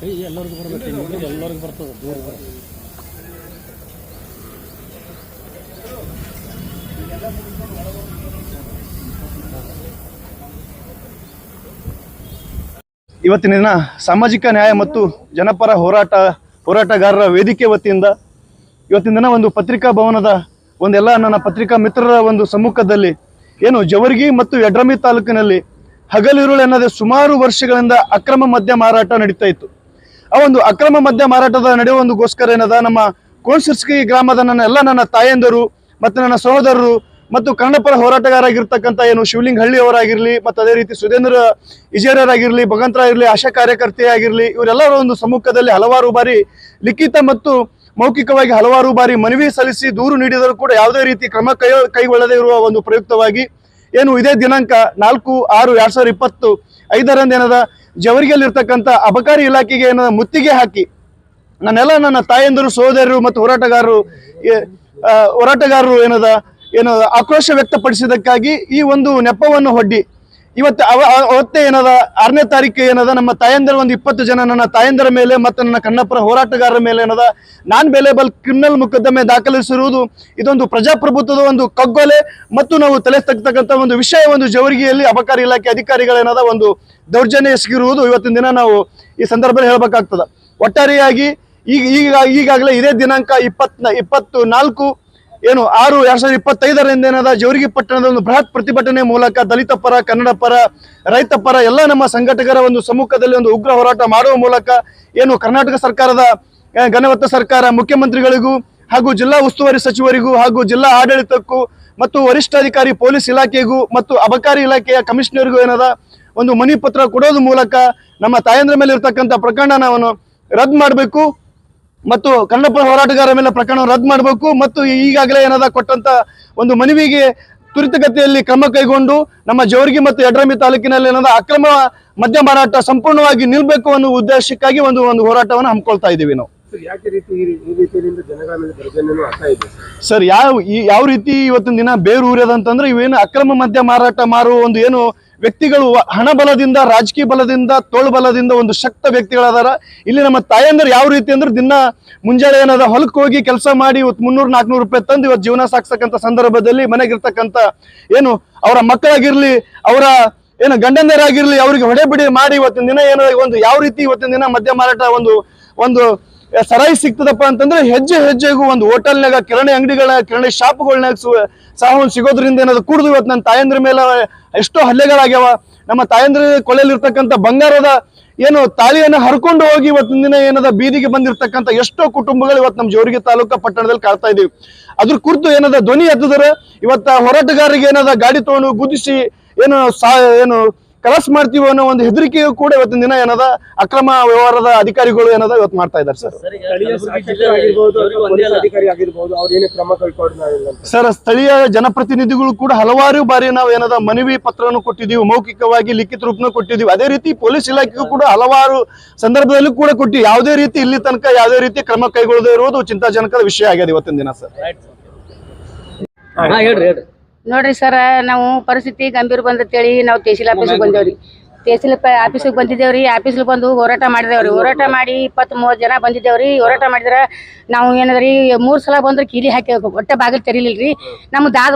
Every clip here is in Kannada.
ಎಲ್ಲರಿಗೂ ಎಲ್ಲರಿಗೂ ಬರ್ತದೆ ದೂರ ಇವತ್ತಿನ ದಿನ ಸಾಮಾಜಿಕ ನ್ಯಾಯ ಮತ್ತು ಜನಪರ ಹೋರಾಟ, ಹೋರಾಟಗಾರರ ವೇದಿಕೆ ವತಿಯಿಂದ ಇವತ್ತಿನ ದಿನ ಒಂದು ಪತ್ರಿಕಾ ಭವನದ ಒಂದೆಲ್ಲ ನನ್ನ ಪತ್ರಿಕಾ ಮಿತ್ರರ ಒಂದು ಸಮ್ಮುಖದಲ್ಲಿ ಏನು ಜವರ್ಗಿ ಮತ್ತು ಯಡ್ರಮಿ ತಾಲೂಕಿನಲ್ಲಿ ಹಗಲಿರುಳು ಸುಮಾರು ವರ್ಷಗಳಿಂದ ಅಕ್ರಮ ಮದ್ಯ ಮಾರಾಟ ನಡೀತಾ ಇತ್ತು. ಆ ಒಂದು ಅಕ್ರಮ ಮದ್ಯ ಮಾರಾಟದ ಗೋಸ್ಕರ ಏನದ, ನಮ್ಮ ಕೋಣಸಿರ್ಸ್ಕಿ ಗ್ರಾಮದ ನನ್ನ ಎಲ್ಲ ನನ್ನ ತಾಯಂದರು ಮತ್ತು ನನ್ನ ಸಹೋದರರು ಮತ್ತು ಕನ್ನಡಪರ ಹೋರಾಟಗಾರಾಗಿರ್ತಕ್ಕಂಥ ಏನು ಶಿವಲಿಂಗ ಹಳ್ಳಿ ಅವರಾಗಿರ್ಲಿ ಮತ್ತು ಅದೇ ರೀತಿ ಸುಧೇಂದ್ರ ಇಜೇರರಾಗಿರ್ಲಿ ಭಗವಂತರ ಆಶಾ ಕಾರ್ಯಕರ್ತೆ ಆಗಿರ್ಲಿ, ಇವರೆಲ್ಲರ ಒಂದು ಸಮ್ಮುಖದಲ್ಲಿ ಹಲವಾರು ಬಾರಿ ಲಿಖಿತ ಮತ್ತು ಮೌಖಿಕವಾಗಿ ಹಲವಾರು ಬಾರಿ ಮನವಿ ಸಲ್ಲಿಸಿ ದೂರು ನೀಡಿದರೂ ಕೂಡ ಯಾವುದೇ ರೀತಿ ಕ್ರಮ ಕೈ, ಕೈಗೊಳ್ಳದೇ ಇರುವ ಒಂದು ಪ್ರಯುಕ್ತವಾಗಿ ಏನು ಇದೇ ದಿನಾಂಕ ನಾಲ್ಕು, ಆರು, ಎರಡ್ ಸಾವಿರದ ಇಪ್ಪತ್ತು, ಐದರಂದು ಏನದ ಜವರಿಗೆಯಲ್ಲಿರ್ತಕ್ಕಂಥ ಅಬಕಾರಿ ಇಲಾಖೆಗೆ ಮುತ್ತಿಗೆ ಹಾಕಿ ನನ್ನೆಲ್ಲ ನನ್ನ ತಾಯಂದರು ಸಹೋದರರು ಮತ್ತು ಹೋರಾಟಗಾರರು ಹೋರಾಟಗಾರರು ಏನದ, ಏನು ಆಕ್ರೋಶ ವ್ಯಕ್ತಪಡಿಸಿದ್ದಕ್ಕಾಗಿ ಈ ಒಂದು ನೆಪವನ್ನು ಹೊಡ್ಡಿ ಇವತ್ತು ಅವ ಅವ- ಅವತ್ತೇ ಏನದ? ಆರನೇ ತಾರೀಕು ಏನದ? ನಮ್ಮ ತಾಯಂದಿರ ಒಂದು ಇಪ್ಪತ್ತು ಜನ ನನ್ನ ತಾಯಂದಿರ ಮೇಲೆ ಮತ್ತು ನನ್ನ ಕನ್ನಪ್ಪರ ಹೋರಾಟಗಾರರ ಮೇಲೆ ಏನದ? ನಾನ್ ಬೆಲೆಬಲ್ ಕ್ರಿಮಿನಲ್ ಮೊಕದ್ದಮೆ ದಾಖಲಿಸಿರುವುದು ಇದೊಂದು ಪ್ರಜಾಪ್ರಭುತ್ವದ ಒಂದು ಕಗ್ಗೊಲೆ ಮತ್ತು ನಾವು ತಲೆ ಒಂದು ವಿಷಯ, ಒಂದು ಜವರಿಗೆಯಲ್ಲಿ ಅಬಕಾರಿ ಇಲಾಖೆ ಅಧಿಕಾರಿಗಳೇನದ ಒಂದು ದೌರ್ಜನ್ಯ ಎಸಗಿರುವುದು ಇವತ್ತಿನ ದಿನ ನಾವು ಈ ಸಂದರ್ಭದಲ್ಲಿ ಹೇಳ್ಬೇಕಾಗ್ತದ. ಒಟ್ಟಾರೆಯಾಗಿ ಈಗ ಈಗ ಈಗಾಗಲೇ ಇದೇ ದಿನಾಂಕ ಇಪ್ಪತ್ ಇಪ್ಪತ್ತು ನಾಲ್ಕು ಏನು ಆರು ಎರಡ್ ಸಾವಿರದ ಇಪ್ಪತ್ತೈದರಿಂದ ಏನದ ಜವರಿಗಿ ಪಟ್ಟಣದ ಒಂದು ಬೃಹತ್ ಪ್ರತಿಭಟನೆ ಮೂಲಕ ದಲಿತ ಪರ, ಕನ್ನಡ ಪರ, ರೈತ ಪರ ಎಲ್ಲ ನಮ್ಮ ಸಂಘಟಕರ ಒಂದು ಸಮ್ಮುಖದಲ್ಲಿ ಒಂದು ಉಗ್ರ ಹೋರಾಟ ಮಾಡುವ ಮೂಲಕ ಏನು ಕರ್ನಾಟಕ ಸರ್ಕಾರದ ಘನವತ್ತ ಸರ್ಕಾರ ಮುಖ್ಯಮಂತ್ರಿಗಳಿಗೂ ಹಾಗೂ ಜಿಲ್ಲಾ ಉಸ್ತುವಾರಿ ಸಚಿವರಿಗೂ ಹಾಗೂ ಜಿಲ್ಲಾ ಆಡಳಿತಕ್ಕೂ ಮತ್ತು ವರಿಷ್ಠಾಧಿಕಾರಿ ಪೊಲೀಸ್ ಇಲಾಖೆಗೂ ಮತ್ತು ಅಬಕಾರಿ ಇಲಾಖೆಯ ಕಮಿಷನರ್ಗೂ ಏನದ ಒಂದು ಮನಿ ಪತ್ರ ಕೊಡೋದು ಮೂಲಕ ನಮ್ಮ ತಾಯಂದ್ರ ಮೇಲೆ ಇರ್ತಕ್ಕಂಥ ಪ್ರಕರಣವನ್ನು ರದ್ದು ಮಾಡಬೇಕು. ಮತ್ತು ಕನ್ನಡಪರ ಹೋರಾಟಗಾರರ ಮೇಲೆ ಪ್ರಕರಣ ರದ್ದು ಮಾಡಬೇಕು ಮತ್ತು ಈಗಾಗಲೇ ಏನಾದ ಕೊಟ್ಟಂತ ಒಂದು ಮನವಿಗೆ ತ್ವರಿತಗತಿಯಲ್ಲಿ ಕ್ರಮ ಕೈಗೊಂಡು ನಮ್ಮ ಜವರ್ಗಿ ಮತ್ತು ಯಡ್ರಮಿ ತಾಲೂಕಿನಲ್ಲಿ ಏನಾದ ಅಕ್ರಮ ಮದ್ಯ ಮಾರಾಟ ಸಂಪೂರ್ಣವಾಗಿ ನಿಲ್ಬೇಕು ಅನ್ನೋ ಉದ್ದೇಶಕ್ಕಾಗಿ ಒಂದು ಒಂದು ಹೋರಾಟವನ್ನು ಹಮ್ಮಿಕೊಳ್ತಾ ಇದ್ದೀವಿ ನಾವು. ಸರ್ ಯಾವ ಈ ಯಾವ ರೀತಿ ಇವತ್ತಿನ ದಿನ ಬೇರು ಊರ್ಯದಂತಂದ್ರೆ ಇವೇನು ಅಕ್ರಮ ಮದ್ಯ ಮಾರಾಟ ಮಾರುವ ಒಂದು ಏನು ವ್ಯಕ್ತಿಗಳು ಹಣ ಬಲದಿಂದ, ರಾಜಕೀಯ ಬಲದಿಂದ, ತೋಳು ಬಲದಿಂದ ಒಂದು ಶಕ್ತ ವ್ಯಕ್ತಿಗಳಾದಾರ. ಇಲ್ಲಿ ನಮ್ಮ ತಾಯಂದ್ರೆ ಯಾವ ರೀತಿ ಅಂದ್ರೆ ದಿನ ಮುಂಜಾನೆ ಏನದ ಹೊಲಕ್ಕೆ ಹೋಗಿ ಕೆಲಸ ಮಾಡಿ ಇವತ್ತು ಮುನ್ನೂರು ನಾಲ್ಕುನೂರು ರೂಪಾಯಿ ತಂದು ಇವತ್ತು ಜೀವನ ಸಾಗಿಸ್ತಕ್ಕಂಥ ಸಂದರ್ಭದಲ್ಲಿ ಮನೆಗಿರ್ತಕ್ಕಂಥ ಏನು ಅವರ ಮಕ್ಕಳಾಗಿರ್ಲಿ, ಅವರ ಏನು ಗಂಡಂದರಾಗಿರ್ಲಿ, ಅವರಿಗೆ ಹೊಡೆಬಿಡಿ ಮಾಡಿ ಇವತ್ತಿನ ದಿನ ಏನೋ ಒಂದು ಯಾವ ರೀತಿ ಇವತ್ತಿನ ದಿನ ಮದ್ಯ ಮಾರಾಟ ಒಂದು ಒಂದು ಸರಾಯಿ ಸಿಗ್ತದಪ್ಪ ಅಂತಂದ್ರೆ ಹೆಜ್ಜೆ ಹೆಜ್ಜೆಗೂ ಒಂದು ಹೋಟೆಲ್ನಾಗ ಕಿರಾಣಿ ಅಂಗಡಿಗಳ ಕಿರಾಣಿ ಶಾಪ್ಗಳನ್ನಾಗ ಒಂದು ಸಿಗೋದ್ರಿಂದ ಏನಾದ್ರು ಕುಡಿದು ಇವತ್ತು ನನ್ನ ತಾಯಂದ್ರ ಮೇಲೆ ಎಷ್ಟೋ ಹಲ್ಲೆಗಳಾಗ್ಯಾವ. ನಮ್ಮ ತಾಯಂದ್ರ ಕೊಲೆಯಲ್ಲಿರ್ತಕ್ಕಂಥ ಬಂಗಾರದ ಏನು ತಾಳಿಯನ್ನು ಹರ್ಕೊಂಡು ಹೋಗಿ ಇವತ್ತಿನ ದಿನ ಏನದ ಬೀದಿಗೆ ಬಂದಿರತಕ್ಕಂಥ ಎಷ್ಟೋ ಕುಟುಂಬಗಳು ಇವತ್ತು ನಮ್ಮ ಜೋರಿಗೆ ತಾಲೂಕ ಪಟ್ಟಣದಲ್ಲಿ ಕಾಡ್ತಾ ಇದೀವಿ ಅದ್ರ ಕುರಿತು ಏನದ ಧ್ವನಿ ಎತ್ತಿದ್ರೆ ಇವತ್ತ ಹೋರಾಟಗಾರರಿಗೆ ಏನದ ಗಾಡಿ ತಗೊಂಡು ಗುದಿಸಿ, ಏನು ಸಾ, ಏನು ಕಲಸ್ ಮಾಡ್ತೀವಿ ಅನ್ನೋ ಒಂದು ಹೆದರಿಕೆಯು ಕೂಡ ಇವತ್ತಿನ ದಿನ ಏನದ? ಅಕ್ರಮ ವ್ಯವಹಾರದ ಅಧಿಕಾರಿಗಳು ಏನದ ಇವತ್ತು ಮಾಡ್ತಾ ಇದ್ದಾರೆ ಸರ್. ಸರ್ ಸ್ಥಳೀಯ ಜನಪ್ರತಿನಿಧಿಗಳು ಕೂಡ ಹಲವಾರು ಬಾರಿ ನಾವು ಏನದ ಮನವಿ ಪತ್ರವನ್ನು ಕೊಟ್ಟಿದ್ದೀವಿ ಮೌಖಿಕವಾಗಿ ಲಿಖಿತ ರೂಪನ ಕೊಟ್ಟಿದ್ದೀವಿ. ಅದೇ ರೀತಿ ಪೊಲೀಸ್ ಇಲಾಖೆಗೂ ಕೂಡ ಹಲವಾರು ಸಂದರ್ಭದಲ್ಲೂ ಕೂಡ ಕೊಟ್ಟಿ ಯಾವುದೇ ರೀತಿ ಇಲ್ಲಿ ತನಕ ಯಾವುದೇ ರೀತಿ ಕ್ರಮ ಕೈಗೊಳ್ಳದೇ ಇರುವುದು ಚಿಂತಾಜನಕದ ವಿಷಯ ಆಗಿದೆ ಇವತ್ತಿನ ದಿನ ಸರ್. ಹಾ ಹೇಳ್ರಿ ಹೇಳ್ರಿ. ನೋಡ್ರಿ ಸರ್, ನಾವು ಪರಿಸ್ಥಿತಿ ಗಂಭೀರ ಬಂದತ್ತೇಳಿ ನಾವು ತಹಸೀಲ್ ಆಫೀಸಿಗೆ ಬಂದೇವ್ರಿ. ತಹಸೀಲ್ ಆಫೀಸಿಗೆ ಬಂದಿದ್ದೇವ್ರಿ ಆಫೀಸ್ಗೆ ಬಂದು ಹೋರಾಟ ಮಾಡಿದೇವ್ರಿ ಹೋರಾಟ ಮಾಡಿ ಇಪ್ಪತ್ತ್ ಮೂವತ್ತು ಜನ ಬಂದಿದ್ದೇವ್ರಿ. ಹೋರಾಟ ಮಾಡಿದ್ರ ನಾವು ಏನಾದ್ರಿ, ಮೂರು ಸಲ ಬಂದ್ರೆ ಕೀಲಿ ಹಾಕಿ ಒಟ್ಟೆ ಬಾಗಿಲು ತೆರಿಲಿಲ್ರಿ. ನಮ್ಗೆ ದಾದ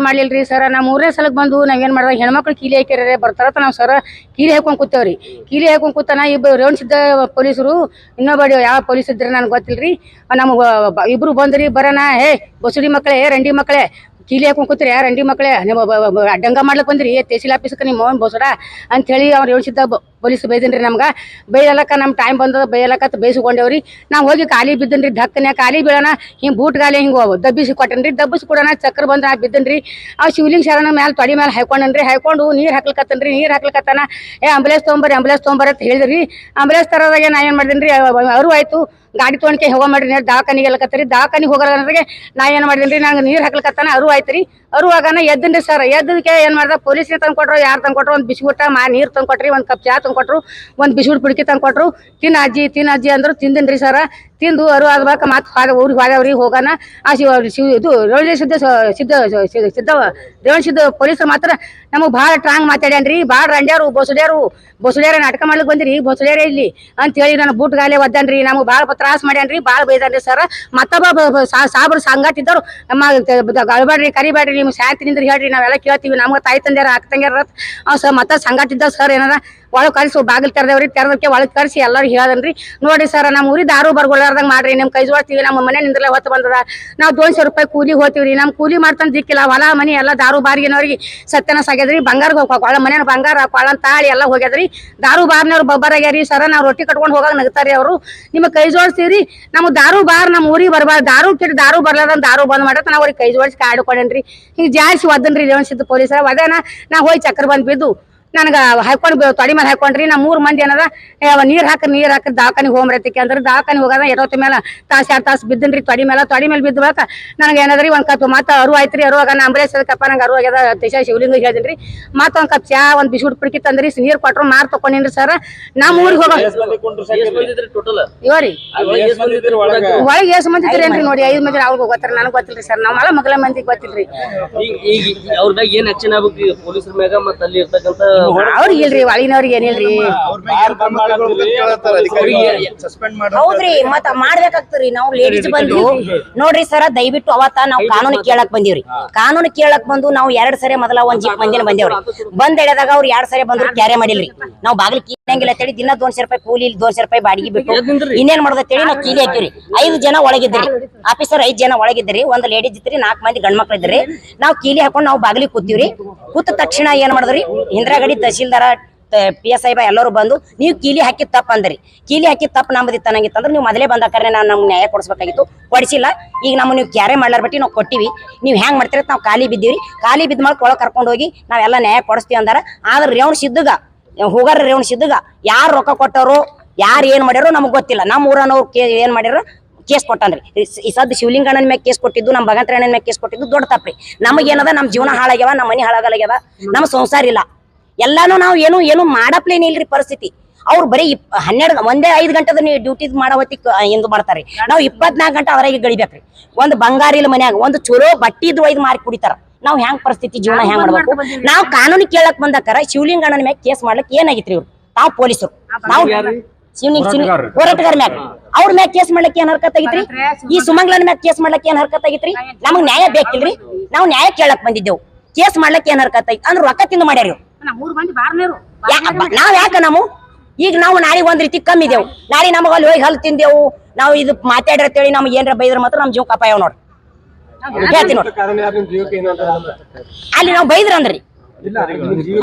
ಸರ್. ನಾವು ಮೂರನೇ ಸಲಕ್ಕೆ ಬಂದು ನಾವೇನು ಮಾಡಿದ್ರೆ ಹೆಣ್ಮಕ್ಳು ಕೀಲಿ ಹಾಕಿರೇ ಬರ್ತಾರತ್ತ ನಾವು ಸರ್ ಕೀಲಿ ಹಾಕೊಂಡು ಕೂತೇವ್ರಿ. ಕೀಲಿ ಹಾಕೊಂಡು ಕೂತಾನ ಇಬ್ಬರು ರೇವಣ್ ಸಿದ್ದ ಪೊಲೀಸರು ಇನ್ನೊಬ್ಬ ಯಾವ ಪೊಲೀಸ್ ಇದ್ರೆ ನನಗೆ ಗೊತ್ತಿಲ್ರಿ. ನಮ್ಗೆ ಇಬ್ರು ಬಂದ್ರಿ, ಬರೋಣ, ಹೇ ಬಸುಡಿ ಮಕ್ಕಳೇ, ರಂಡಿ ಮಕ್ಕಳೇ ಕೀಲಿ ಹಾಕೊಂಡ್ ಕೂತ್ರಿ ಯಾರ ಅಂಡಿ ಮಕ್ಕಳೇ ನಿಮ್ಮ ಅಡ್ಡಂಗ ಮಾಡ್ಲಕ್ ಬಂದ್ರಿ. ತಹಸೀಲ್ ಆಫೀಸ್ಗೆ ನಿಮ್ಮ ಮೋಹನ್ ಬೋಸಡ ಅಂತ ಹೇಳಿ ಅವ್ರು ಹೇಳ್ಸಿದ್ದ ಪೊಲೀಸ್ ಬೈದನ್ರಿ ನಮ್ಗೆ. ಬೈಯಲಕ್ಕ ನಮ್ಮ ಟೈಮ್ ಬಂದದ, ಬೈಯಲಕ್ಕ ಬೇಯಿಸ್ಕೊಂಡೇವ್ರಿ ನಾವು ಹೋಗಿ ಖಾಲಿ ಬಿದ್ದನ್ರಿ, ಧಕ್ಕನೆ ಖಾಲಿ ಬೀಳೋಣ. ಹಿಂಗೆ ಬೂಟ್ ಗಾಲಿ ಹಿಂಗೆ ದಬ್ಬಿಸಿ ಕೊಟ್ಟನ್ರಿ, ದಬ್ಬಿಸಿ ಕೊಡೋಣ, ಚಕ್ರ ಬಂದ್ರೆ ಬಿದ್ದನ್ರಿ. ಆ ಶಿವಲಿಂಗ ಶರಣ ಮ್ಯಾಲ ತೊಡಿ ಮೇಲೆ ಹಾಕೊಂಡನ್ರಿ ಹಾಕೊಂಡು ನೀರು ಹಾಕ್ಲಿಕತ್ತನ್ರಿ, ನೀರು ಹಾಕ್ಲಿಕತ್ತಾನ. ಏ ಆಂಬುಲೆನ್ಸ್ ತೊಗೊಂಬರ್ರಿ ಆಂಬುಲೆನ್ಸ್ ತೊಗೊಂಬರ ಅಂತ ಹೇಳಿದ್ರಿ. ಆಂಬುಲೆನ್ಸ್ ತರೋದಾಗೆ ನಾ ಏನು ಮಾಡಿದ್ರಿ ಅವರು ಆಯಿತು. ಗಾಡಿ ತೊಗೊಂಡ್ಕೆ ಹೋಗ ಮಾಡ್ರಿ ದವಾಖಾನಿಗೆ ಎಲ್ಲಕತ್ತರಿ ದವಾಖಾನಿಗೆ ಹೋಗೋದ್ರಿಗೆ ನಾ ಏನು ಮಾಡಿದ್ರಿ ನಂಗೆ ನೀರು ಹಾಕ್ಲಿಕತ್ತಾನ, ಅರು ಆಯ್ತು ರೀ ಅರುವಾಗನ ಎದ್ದನ್ರಿ ಸರ್ ಎದ್ದಕ್ಕೆ ಏನು ಮಾಡ್ದೆ ಪೊಲೀಸ್ ತಂದು ಕೊಟ್ರು ಯಾರು ತಂದು ಕೊಟ್ರು ಒಂದು ಬಿಸ್ಕುಟ ಮಾ ನೀರು ತಂದು ಕೊಟ್ರಿ ಒಂದು ಕಪ್ ಚಾ ತಂದು ಕೊಟ್ರು ಒಂದು ಬಿಸ್ಕಿಟ್ ಪುಡ್ಕಿ ತಂದು ಕೊಟ್ರು ತಿನ್ನ ಅಜ್ಜಿ ತಿನ್ನ ಅಜ್ಜಿ ಅಂದ್ರು ತಿಂದಿನ್ರಿ ಸರ. ತಿಂದು ಅರು ಆಗ್ಬೇಕ, ಮತ್ತೆ ಹಾಗ ಊರಿಗೆ ಹೋದವ್ರಿಗೆ ಹೋಗೋಣ ಆ ಶಿವ ಶಿವ ಇದು ರೇವಣ ಸಿದ್ಧ ಸಿದ್ಧ ಸಿದ್ಧ ರೇವಣ ಸಿದ್ಧ ಪೊಲೀಸರು ಮಾತ್ರ ನಮಗೆ ಭಾಳ ಟ್ರಾಂಗ್ ಮಾತಾಡ್ಯಾನ್ರಿ. ಭಾಳ ರಂಡ್ಯಾರು ಬೊಸಡ್ಯಾರು ಬೊಸಡ್ಯಾರ ನಾಟಕ ಮಾಡ್ಲಿಕ್ಕೆ ಬಂದಿರಿ. ಬೊಸಡ್ಯಾರ ಇಲ್ಲಿ ಅಂತೇಳಿ ನಾನು ಬೂಟ್ ಗಾಲೆ ಒದ್ದಾನ್ರಿ. ನಮಗೆ ಭಾಳ ತ್ರಾಸ ಮಾಡ್ಯಾನ್ರಿ. ಭಾಳ ಬೈದಾನ್ರಿ ಸರ್. ಮತ್ತೊಬ್ಬ ಸಾಬ್ರ ಬ- ಸಾ- ಸಾಬ್ರು ಸಂಗಟ್ಟಿದ್ದವ್ರು ನಮ್ಮ ಗಳಬೇಡ್ರಿ ಕರಿಬೇಡ್ರಿ ನಿಮ್ಗೆ ಶಾಂತಿ ನಿಂದ್ರಿ ಹೇಳ್ರಿ, ನಾವೆಲ್ಲ ಕೇಳ್ತೀವಿ. ನಮ್ಗೆ ತಾಯಿ ತಂದ್ಯಾರ, ಅಕ್ಕ ತಂಗ್ಯಾರ ಸರ್ ಮತ್ತೆ ಸಂಗಟ್ಟಿದ್ದ ಸರ್ ಏನಾರ ಒಳಗೆ ಕಳಿಸಿ ಬಾಗಿಲು ತೆರೆದವ್ರಿ ತೆರೆದಕ್ಕೆ ಒಳಗೆ ಕರೆಸಿ ಎಲ್ಲರೂ ಹೇಳ್ದನ್ರಿ. ನೋಡಿ ಸರ್, ನಮ್ಮ ಊರಿ ದಾರು ಬರ್ಗೊಳ್ಳಾರ್ದಂಗ ಮಾಡ್ರಿ, ನಿಮ್ ಕೈ ಜೋಡ್ತೀವಿ ನಮ್ಮ ಮನೆ ನಿಂದ್ರಲ್ಲ, ಹೊತ್ತು ಬಂದದ. ನಾವು ಸಾವಿರ ರೂಪಾಯಿ ಕೂಲಿ ಹೋಗ್ತೀವ್ರಿ, ನಮ್ ಕೂಲಿ ಮಾಡ್ತಾನೆ ದಿಕ್ಕಿಲ್ಲ, ಹೊಲ, ಮನೆ ಎಲ್ಲ ದಾರು ಬಾರಿಗಿನವ್ರಿಗೆ ಸತ್ಯನ ಸಾಗ್ಯದ್ರಿ ಬಂಗಾರ ಕೊಳ್ಳ ಮನೇನ ಬಂಗಾರ ಕೊಳನ್ ತಾಳಿ ಎಲ್ಲ ಹೋಗ್ಯದ್ರಿ. ದಾರು ಬಾರ್ನವ್ರು ಬಬ್ಬರ್ ಆಗ್ಯಾರಿ, ಸರ ನಾವು ರೊಟ್ಟಿ ಕಟ್ಕೊಂಡು ಹೋಗಾಗ ನಗ್ತಾರಿ ಅವರು. ನಿಮ್ಮ ಕೈ ಜೋಡಿಸ್ತೀರಿ ನಮ್ಗೆ ದಾರು ಬಾರ್ ನಮ್ಮ ಊರಿಗೆ ಬರ್ಬಾರ್ದು, ದಾರು ಕಿಟ್ಟು ದಾರು ಬರ್ಲಾರ್ದ ದಾರು ಬಂದ್ ಮಾಡತ್ತ ನಾವು ಅವ್ರಿಗೆ ಕೈ ಜೋಡಿಸಿ ಕಾಡ್ಕೊಂಡೇನ್ರಿ ಹಿಂಗೆ ಜಾಸ್ತಿ ಒದ್ದನ್ರಿ ರೇವಣಸಿದ್ದ ಪೊಲೀಸರ, ಒದೇನ, ನಾ ಹೋಗಿ ಚಕ್ರ ಬಂದ್ ಬಿದ್ದು. ನನಗ ಹಾಕೊಂಡು ತೊಡಿ ಮೇಲೆ ಹಾಕೊಂಡ್ರಿ ನಾ ಮೂರು ಮಂದಿ ಏನದ ನೀರು ಹಾಕ್ರಿ ನೀರ್ ಹಾಕಿ ನೀರ್ ಹಾಕಿ ದವಾಖಾನಿಗೆ ಹೋಗ್ರತಿಕೆ ಅಂದ್ರೆ ದವಾಖಾನಿ ಹೋಗದ ಎರವತ್ತ ಮೇಲೆ ತಾಸ್ ಎರಡು ತಾಸ್ ಬಿದ್ದನ್ರಿ ತೊಡಿ ಮೇಲೆ ತೊಡಿ ಮೇಲೆ ಬಿದ್ದ ಬಳಿಕ ನನಗೆ ಏನದ್ರಿ ಒಂದು ಕಪ್ ಮತ್ತೆ ಅರು ಆಯ್ತ್ರಿ ಅರುವಾಗ ನಾ ಅಂಬರೇಶ್ ಕಪ್ಪ ನಂಗೆ ಅರು ಆಗ್ಯದ ದೇಶ ಶಿವಲಿಂಗ ಹೇಳಿದ್ರಿ ಮತ್ತೆ ಒಂದ್ ಕಪ್ ಚಾ ಒಂದು ಬಿಸ್ಕುಟ್ ಪಿಡ್ಕಿ ತಂದ್ರಿ ನೀರು ಕೊಟ್ರು ಮಾರ್ ತಕೊಂಡಿನ್ರಿ ಸರ್ ನಮ್ಮ ಊರಿಗೆ ಹೋಗ ಟೋಟಲ್ ಇವರಿ ಒಳಗೆ. ಎಷ್ಟು ಮಂದಿ ಇದ್ರಿ ಏನ್ರಿ ನೋಡಿ ಐದು ಮಂದಿ ಅವ್ರಿಗೆ ಗೊತ್ತಿರ ನನಗೆ ಗೊತ್ತಿಲ್ರಿ ಸರ್ ನಮ್ಮ ಮಗಳ ಮಂದಿಗೆ ಗೊತ್ತಿಲ್ರಿ. ಅವ್ರ ಮ್ಯಾಗ ಏನ್ ಆಕ್ಷನ್ ಆಗ್ಬೇಕು ಪೊಲೀಸರ ಮ್ಯಾಗ ಮತ್ತ ಅಲ್ಲಿ ಇರ್ತಕ್ಕಂತ ಅವ್ರಿಗೆ ಇಲ್ರಿ ಒಳಗಿನವ್ರಿಗೆ ಏನಿಲ್ರಿ ಹೌದ್ರಿ ಮತ್ತ ಮಾಡ್ಬೇಕಾಗ್ತದ್ರಿ ನಾವು ಲೇಡೀಸ್ ಬಂದು ನೋಡ್ರಿ ಸರ ದಯವಿಟ್ಟು ಅವತ್ತ ನಾವು ಕಾನೂನು ಕೇಳಕ್ ಬಂದಿವ್ರಿ. ಕಾನೂನು ಕೇಳಕ್ ಬಂದು ನಾವು ಎರಡ್ ಸರಿ ಮೊದಲ ಒಂದ್ ಜೀಪ್ ಮಂದಿನ ಬಂದೇವ್ರಿ. ಬಂದ್ ಎಳೆದಾಗ ಅವ್ರು ಎರಡ್ ಸರಿ ಬಂದ್ರು ಕ್ಯಾರೆ ಮಾಡಿಲ್ರಿ. ನಾವು ಬಾಗಿಲು ಕೀಳಂಗಿಲ್ಲ ತಡಿ ದಿನ ದೋನ್ಶೆ ರೂಪಾಯಿ ಕೂಲಿ ದೋನ್ಶೆ ರೂಪಾಯಿ ಬಾಡಿಗೆ ಬಿಟ್ಟು ಇನ್ನೇನ್ ಮಾಡೋದ ತೇಳಿ ನಾವು ಕೀಲಿ ಹಾಕಿವ್ರಿ. ಐದು ಜನ ಒಳಗಿದ್ರಿ. ಆಫೀಸರ್ ಐದ್ ಜನ ಒಳಗಿದ್ರಿ. ಒಂದ್ ಲೇಡೀಸ್ ಇದ್ರಿ ನಾಲ್ಕು ಮಂದಿ ಗಂಡ್ ಮಕ್ಳು ಇದ್ರಿ. ನಾವು ಕೀಲಿ ಹಾಕೊಂಡು ನಾವು ಬಾಗಿಲಿ ಕೂತೀವ್ರಿ. ಕೂತ ತಕ್ಷಣ ಏನ್ ಮಾಡಿದ್ರಿ? ಇಂದ್ರಾಗಡಿ ತಹಶೀಲ್ದಾರ ಪಿ ಎಸ್ ಐ ಬಾ ಎಲ್ಲರೂ ಬಂದು ನೀವು ಕೀಲಿ ಹಾಕಿ ತಪ್ಪ ಅಂದ್ರಿ. ಕೀಲಿ ಹಾಕಿ ತಪ್ಪ ನಮ್ಮದಿತ್ತು ನಂಗಿತ್ತಂದ್ರೆ ನೀವು ಮೊದಲೇ ಬಂದ ಬಂದಾಕರೆ ನಾನು ನಮ್ಗೆ ನ್ಯಾಯ ಕೊಡಿಸ್ಬೇಕಾಗಿತ್ತು. ಕೊಡಿಸಿಲ್ಲ. ಈಗ ನಮ್ಮ ನೀವು ಕ್ಯಾರೆ ಮಾಡ್ಲಾರ್ಬಿಟ್ಟು ನಾವು ಕೊಟ್ಟಿವಿ. ನೀವು ಹೆಂಗ್ ಮಾಡ್ತೀರ ನಾವು ಖಾಲಿ ಬಿದ್ದೀವಿ ಖಾಲಿ ಬಿದ್ದ ಒಳಗೆ ಕರ್ಕೊಂಡು ಹೋಗಿ ನಾವೆಲ್ಲ ನ್ಯಾಯ ಕೊಡಿಸ್ತೀವಿ ಅಂದಾರ. ಆದ್ರೆ ರೇವಣ್ ಸಿದ್ಧಗ ಹೋಗಾರ ರೇವಣ ಸಿದ್ದಗ ಯಾರು ರೊಕ್ಕ ಕೊಟ್ಟರು ಯಾರು ಏನ್ ಮಾಡ್ಯಾರೋ ನಮಗ್ ಗೊತ್ತಿಲ್ಲ. ನಮ್ಮ ಊರನವ್ರು ಕೇ ಏನ್ ಮಾಡ್ಯಾರ? ಕೇಸ್ ಕೊಟ್ಟಾನ್ರಿ. ಈ- ಸದ್ ಶಿವಲಿಂಗಣ್ಣನ ಮ್ಯಾಗ ಕೇಸ್ ಕೊಟ್ಟಿದ್ದು ನಮ್ಮ ಭಗಂತರಣ್ಣನ ಮ್ಯಾಗ ಕೇಸ್ ಕೊಟ್ಟಿದ್ದು ದೊಡ್ಡ ತಪ್ಪ್ರಿ ನಮಗೇನದ ನಮ್ಮ ಜೀವನ ಹಾಳಾಗ್ಯಾವ ನಮ್ಮ ಮನೆ ಹಾಳಾಗಲಾಗ್ಯಾವ ನಮ್ಮ ಸಂಸಾರ ಇಲ್ಲ. ಎಲ್ಲಾನು ನಾವು ಏನು ಏನು ಮಾಡಪ್ಲೇನ್ ಇಲ್ರಿ ಪರಿಸ್ಥಿತಿ. ಅವ್ರು ಬರೀ ಇಪ್ ಹನ್ನೆರಡು ಒಂದೇ ಐದು ಗಂಟೆದ ನೀವು ಡ್ಯೂಟಿ ಮಾಡೋ ಹೊತ್ತಿಗೆ ಎಂದು ಮಾಡ್ತಾರೆ ನಾವು ಇಪ್ಪತ್ನಾಲ್ಕು ಗಂಟೆ ಅವರಾಗಿ ಗಳಿಬೇಕ್ರಿ. ಒಂದು ಬಂಗಾರಿಲ್ ಮನೆಯಾಗ, ಒಂದು ಚಲೋ ಬಟ್ಟಿ ಇದ್ದು ಒಯ್ದು ಮಾರಿ ಕುಡಿತಾರ. ನಾವು ಹೆಂಗ್ ಪರಿಸ್ಥಿತಿ ಜೀವನ ಹೆಂಗ್ ಮಾಡ್ಬೇಕು? ನಾವು ಕಾನೂನು ಕೇಳಕ್ ಬಂದಕ್ಕಾರ ಶಿವಲಿಂಗಣ್ಣನ ಮ್ಯಾಗ ಕೇಸ್ ಮಾಡ್ಲಿಕ್ ಏನಾಗಿತ್ರಿ ಇವ್ರು? ತಾವು ಪೊಲೀಸರು. ನಾವು ಶಿವಲಿಂಗ್ ಹೋರಾಟಗಾರ ಮ್ಯಾಗ. ಅವ್ರ ಮ್ಯಾಗ ಕೇಸ್ ಮಾಡ್ಲಿಕ್ಕೆ ಏನ್ ಹರ್ಕತ್ ಆಗಿತ್ರಿ? ಈ ಸುಮಂಗ್ಲನ ಮ್ಯಾಗ ಕೇಸ್ ಮಾಡ್ಲಿಕ್ಕೆ ಏನ್ ಹರ್ಕತ್ ಆಗಿತ್ರಿ? ನಮಗ್ ನ್ಯಾಯ ಬೇಕಿಲ್ರಿ? ನಾವು ನ್ಯಾಯ ಕೇಳಕ್ ಬಂದಿದ್ದೆವು. ಕೇಸ್ ಮಾಡ್ಲಿಕ್ಕೆ ಏನ್ ಹರ್ಕತ್ ಐತಿ ಅಂದ್ರೆ ರೊಕ್ಕ ತಿಂದು ಮಾಡ್ಯಾರ ಇವ್ರು. ಮೂರ್ ಮಂದಿ ಬಾರ್ನೇರು ನಾವ್ ಯಾಕ ನಾವು ಈಗ ನಾವು ನಾಳೆ ಒಂದ್ ರೀತಿ ಕಮ್ಮಿ ಇದೇವು. ನಾಳೆ ನಮಗ ಅಲ್ಲಿ ಹೋಗಿ ಹಲ್ ತಿಂದೆವು. ನಾವು ಇದು ಮಾತಾಡಿರ್ತೇಳಿ ನಮ್ಗೆ ಏನ್ರ ಬೈದ್ರ ಮಾತ್ರ ನಮ್ ಜೀವ ಕಪಾಯವ್ ನೋಡ್ರಿ. ಹೇಳ್ತೀನಿ ಜೀವಕ್ಕೆ ಏನಂತ ಅಲ್ಲಿ ನಾವು ಬೈದ್ರ ಅಂದ್ರಿ ಇಲ್ಲ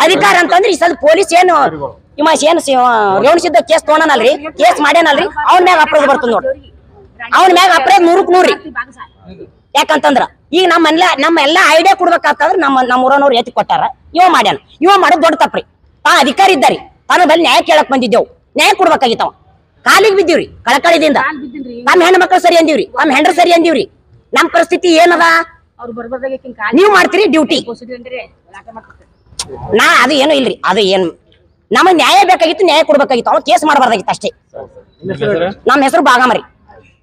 ಅಧಿಕಾರ ಅಂತಂದ್ರಿ ಈ ಸದ್ ಪೊಲೀಸ್ ಏನು ಇವ ಏನು ರೇವಣ ಸಿದ್ಧ ಕೇಸ್ ತೊಗೊಂಡನಲ್ರಿ? ಕೇಸ್ ಮಾಡ್ಯಾನಲ್ರಿ? ಅವ್ನ ಮ್ಯಾಗ ಅಪರಾಧ ಬರ್ತದ ನೋಡ್ರಿ. ಅವ್ನ ಮ್ಯಾಗ ಅಪರಾಧ ನೂರಕ್ ನೂರ್ರಿ. ಯಾಕಂತಂದ್ರ ಈಗ ನಮ್ಮ ಎಲ್ಲ ನಮ್ಮ ಎಲ್ಲಾ ಐಡಿಯಾ ಕೊಡ್ಬೇಕಾತಂದ್ರ ನಮ್ಮ ನಮ್ಮ ಊರನವ್ರು ಎತ್ತಿ ಕೊಟ್ಟಾರ. ಇವ ಮಾಡ್ಯಾನ. ಇವ ಮಾಡೋದ್ ದೊಡ್ಡ ತಪ್ಪ್ರಿ. ತಾ ಅಧಿಕಾರಿ ಇದ್ದಾರಿ. ತಾನು ಬಲ್ಲಿ ನ್ಯಾಯ ಕೇಳಕ್ ಬಂದಿದ್ದೆವು. ನ್ಯಾಯ ಕೊಡ್ಬೇಕಾಗಿತ್ತವ. ಕಾಲಿಗೆ ಬಿದ್ದೀವ್ರಿ ಕಳಕಳಿದಿಂದ. ನಮ್ಮ ಹೆಣ್ಣು ಮಕ್ಕಳು ಸರಿ ಅಂದಿವ್ರಿ. ನಮ್ಮ ಹೆಂಡ್ರ ಸರಿ ಅಂದಿವ್ರಿ. ನಮ್ ಪರಿಸ್ಥಿತಿ ಏನದ? ಅವ್ರು ಬರ್ಬರ್ದಾಗ ನೀವ್ ಮಾಡ್ತೀರಿ ಡ್ಯೂಟಿ. ನಾ ಅದು ಏನು ಇಲ್ರಿ ಅದು ಏನ್ ನಮಗ್ ನ್ಯಾಯ ಬೇಕಾಗಿತ್ತು ನ್ಯಾಯ ಕೊಡ್ಬೇಕಾಗಿತ್ತು ಅವ್ನು ಕೇಸ್ ಮಾಡಬಾರ್ದಾಗಿತ್ತು ಅಷ್ಟೇ. ನಮ್ಮ ಹೆಸರು? ಬಾಗಾಮರಿ